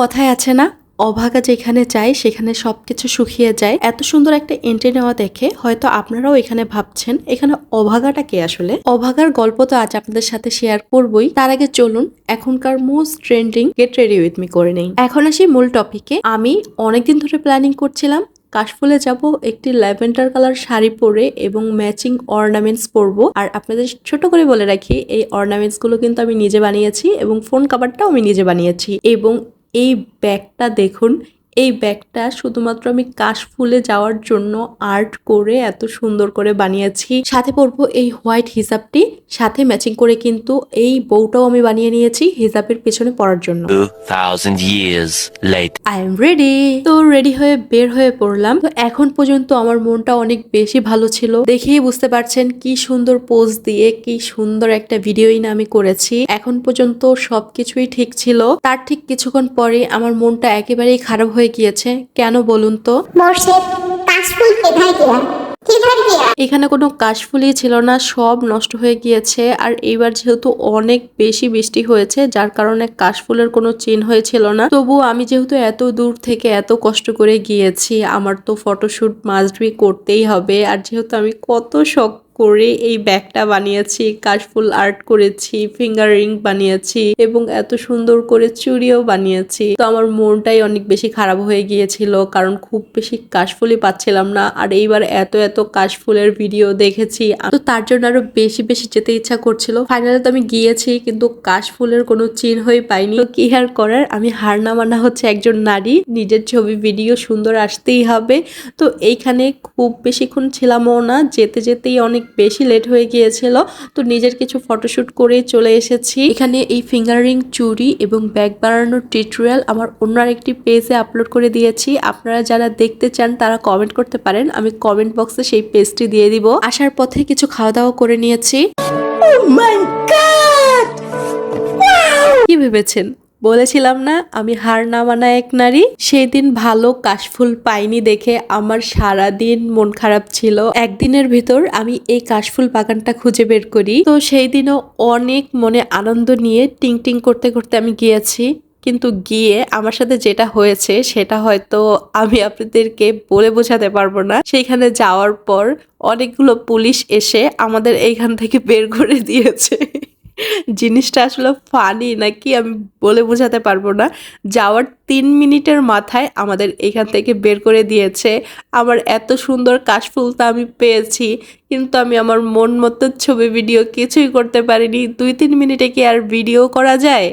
কথায় আছে না, অভাগা যেখানে যায়, সেখানে সব কিছু শুকিয়ে যায়। এত সুন্দর একটা এন্ট্রি নেওয়া দেখে হয়তো আপনারাও এখানে ভাবছেন, এখানে অভাগাটা কে আসলে? অভাগার গল্প তো আজ আপনাদের সাথে শেয়ার করবই। তার আগে চলুন, এখনকার most trending get ready with me করে নেই। এখন আসি মূল টপিকে আমি অনেকদিন ধরে প্ল্যানিং করছিলাম, কাশফুলে যাব, একটি ল্যাভেন্ডার কালার শাড়ি পরে এবং ম্যাচিং অর্নামেন্টস পরবো। আর আপনাদের ছোট করে বলে রাখি, এই অর্নামেন্টসগুলো কিন্তু আমি নিজে বানিয়েছি এবং ফোন কাভারটাও আমি নিজে বানিয়েছি। এবং এই ব্যাগটা দেখুন এই ব্যাগটা শুধুমাত্র আমি কাশফুলে যাওয়ার জন্য আর্ট করে এত সুন্দর করে বানিয়েছি। সাথে পরবো এই হোয়াইট হিসাবটি সাথে ম্যাচিং করে কিন্তু এই বউটাও আমি বানিয়ে নিয়েছি হিসাবের পেছনে পড়ার জন্য। 2000 years later. I am ready তো রেডি হয়ে বের হয়ে পড়লাম। তো এখন পর্যন্ত আমার মনটা অনেক বেশি ভালো ছিল। দেখেই বুঝতে পারছেন কি সুন্দর পোজ দিয়ে কি সুন্দর একটা ভিডিওই না আমি করেছি। এখন পর্যন্ত সবকিছুই ঠিক ছিল। তার ঠিক কিছুক্ষণ পরে আমার মনটা একেবারেই খারাপ হয়ে গিয়েছে? কেন বলুন তো? এখানে কোনো কাশফুলই ছিল না সব নষ্ট হয়ে গিয়েছে। আর এইবার যেহেতু অনেক বেশি বৃষ্টি হয়েছে যার কারণে কাশফুলের কোনো চিহ্নই ছিল না। তবু আমি যেহেতু এত দূর থেকে এত কষ্ট করে গিয়েছি আমার তো ফটোশ্যুট মাস্ট বি করতেই হবে। আর যেহেতু আমি কত শখ করে এই ব্যাগটা বানিয়েছি, কাশফুল আর্ট করেছি ফিঙ্গার রিং বানিয়েছি এবং এত সুন্দর করে চুড়িও বানিয়েছি। তো আমার মনটাই অনেক বেশি খারাপ হয়ে গিয়েছিল কারণ খুব বেশি কাশফুলই পাচ্ছিলাম না আর এইবার এত এত কাশফুলের ভিডিও দেখেছি। তো তার জন্য আরও বেশি বেশি যেতে ইচ্ছা করছিল। ফাইনালি তো আমি গিয়েছি কিন্তু কাশফুলের কোনো চিহ্নই পাইনি। তো কি আর করার? আমি হার না মানা হচ্ছে একজন নারী। নিজের ছবি ভিডিও সুন্দর আসতেই হবে। তো এইখানে খুব বেশিক্ষণ ছিলামও না, যেতে, যেতেই অনেক বেশি লেট হয়ে গিয়েছিল। তো নিজের কিছু ফটোশ্যুট করেই চলে এসেছি। এখানে এই ফিঙ্গারিং চুরি এবং ব্যাগ বানানোর টিউটোরিয়াল আমার অন্য আরেকটি পেজে আপলোড করে দিয়েছি। আপনারা যারা দেখতে চান তারা কমেন্ট করতে পারেন। আমি কমেন্ট বক্সে সেই পেজটি দিয়ে দিব। আসার পথে কিছু খাওয়া দাওয়া করে নিয়েছি। কি ভেবেছেন? বলেছিলাম না, আমি হার না মানা এক নারী। সেই দিন ভালো কাশফুল পাইনি দেখে আমার সারা দিন মন খারাপ ছিল। একদিনের ভিতর আমি এই কাশফুল বাগানটা খুঁজে বের করি। তো সেই দিনও অনেক মনে আনন্দ নিয়ে টিং টিং করতে করতে আমি গিয়েছি। কিন্তু গিয়ে আমার সাথে যেটা হয়েছে সেটা হয়তো আমি আপনাদেরকে বলে বোঝাতে পারব না। সেইখানে যাওয়ার পর অনেকগুলো পুলিশ এসে আমাদের এইখান থেকে বের করে দিয়েছে। জিনিসটা আসলে ফানি নাকি আমি বলে বোঝাতে পারব না। যাওয়ার তিন মিনিটের মাথায় আমাদের এখান থেকে বের করে দিয়েছে। আমার এত সুন্দর কাশফুল তো আমি পেয়েছি, কিন্তু আমি আমার মন মতো ছবি ভিডিও কিছুই করতে পারিনি। দুই তিন মিনিটে কি আর ভিডিও করা যায়?